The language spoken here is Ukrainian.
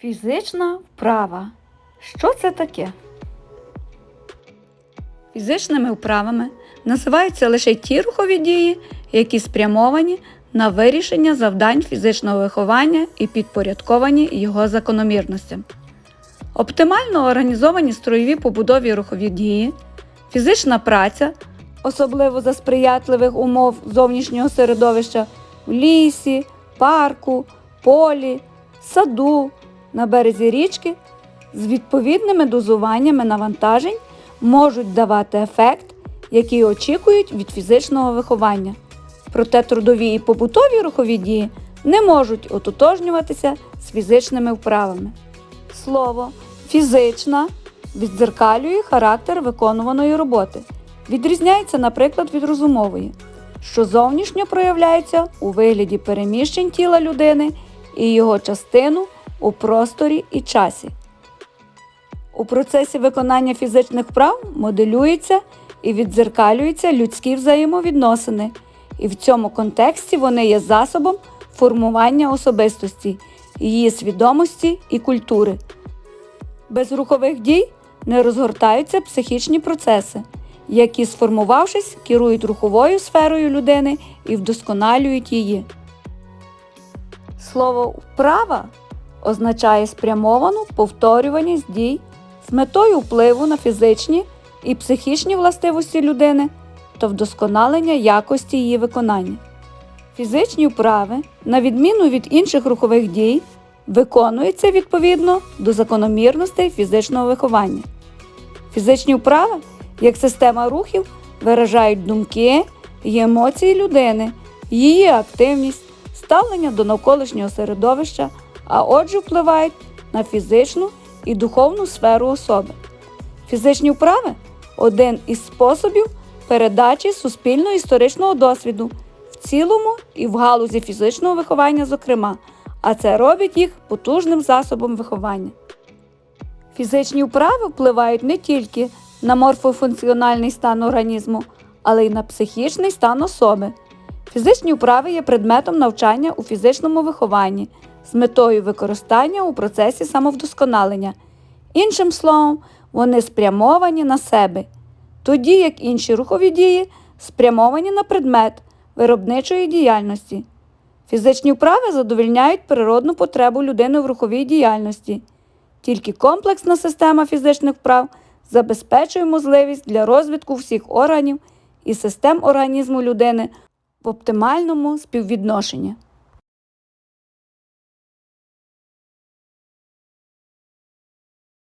Фізична вправа. Що це таке? Фізичними вправами називаються лише ті рухові дії, які спрямовані на вирішення завдань фізичного виховання і підпорядковані його закономірностям. Оптимально організовані строєві побудові рухові дії, фізична праця, особливо за сприятливих умов зовнішнього середовища в лісі, парку, полі, саду, на березі річки з відповідними дозуваннями навантажень можуть давати ефект, який очікують від фізичного виховання. Проте трудові і побутові рухові дії не можуть ототожнюватися з фізичними вправами. Слово фізична віддзеркалює характер виконуваної роботи, відрізняється, наприклад, від розумової, що зовнішньо проявляється у вигляді переміщень тіла людини і його частину у просторі і часі. У процесі виконання фізичних вправ моделюються і віддзеркалюються людські взаємовідносини, і в цьому контексті вони є засобом формування особистості, її свідомості і культури. Без рухових дій не розгортаються психічні процеси, які, сформувавшись, керують руховою сферою людини і вдосконалюють її. Слово вправа означає спрямовану повторюваність дій з метою впливу на фізичні і психічні властивості людини та вдосконалення якості її виконання. Фізичні вправи, на відміну від інших рухових дій, виконуються відповідно до закономірностей фізичного виховання. Фізичні вправи, як система рухів, виражають думки і емоції людини, її активність, ставлення до навколишнього середовища, а отже впливають на фізичну і духовну сферу особи. Фізичні вправи один із способів передачі суспільно-історичного досвіду в цілому і в галузі фізичного виховання, зокрема, а це робить їх потужним засобом виховання. Фізичні вправи впливають не тільки на морфофункціональний стан організму, але й на психічний стан особи. Фізичні вправи є предметом навчання у фізичному вихованні з метою використання у процесі самовдосконалення. Іншим словом, вони спрямовані на себе, тоді як інші рухові дії спрямовані на предмет виробничої діяльності. Фізичні вправи задовільняють природну потребу людини в руховій діяльності. Тільки комплексна система фізичних вправ забезпечує можливість для розвитку всіх органів і систем організму людини в оптимальному співвідношенні.